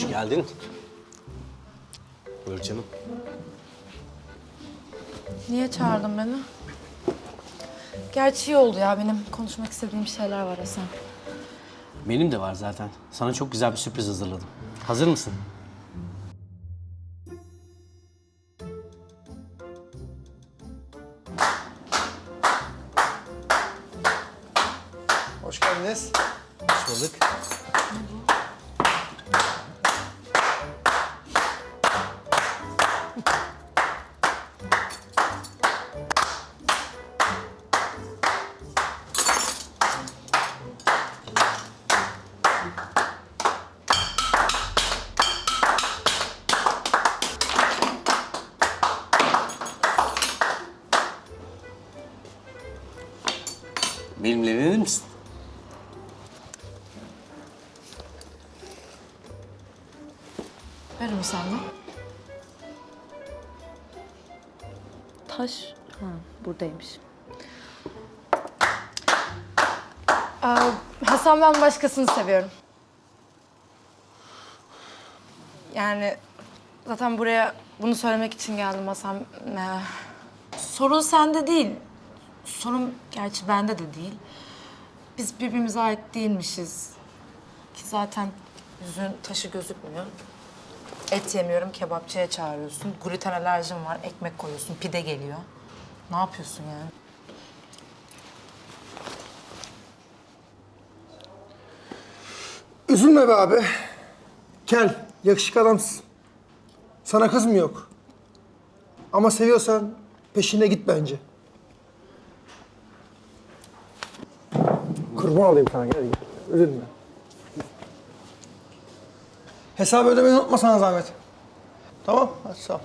Hoş geldin. Buyur canım. Niye çağırdın beni? Gerçi iyi oldu ya. Benim konuşmak istediğim şeyler var Hasan. Benim de var zaten. Sana çok güzel bir sürpriz hazırladım. Hazır mısın? Hoş geldiniz. Hoş bulduk. Benimle evlenir misin? Ver onu sen de. Taş. Ha, buradaymış. Aa, Hasan ben başkasını seviyorum. Yani zaten buraya bunu söylemek için geldim Hasan. Ee, sorun sende değil. Sorun gerçi bende de değil. Biz birbirimize ait değilmişiz. Ki zaten yüzün taşı gözükmüyor. Et yemiyorum, kebapçıya çağırıyorsun. Gluten alerjim var, ekmek koyuyorsun, pide geliyor. Ne yapıyorsun yani? Üzülme be abi. Kel, yakışıklı adamsın. Sana kız mı yok? Ama seviyorsan peşine git bence. Kurban olayım sana gel gel. Üzülme. Hesabı ödemeyi unutma sana zahmet. Tamam? Hadi sağ ol.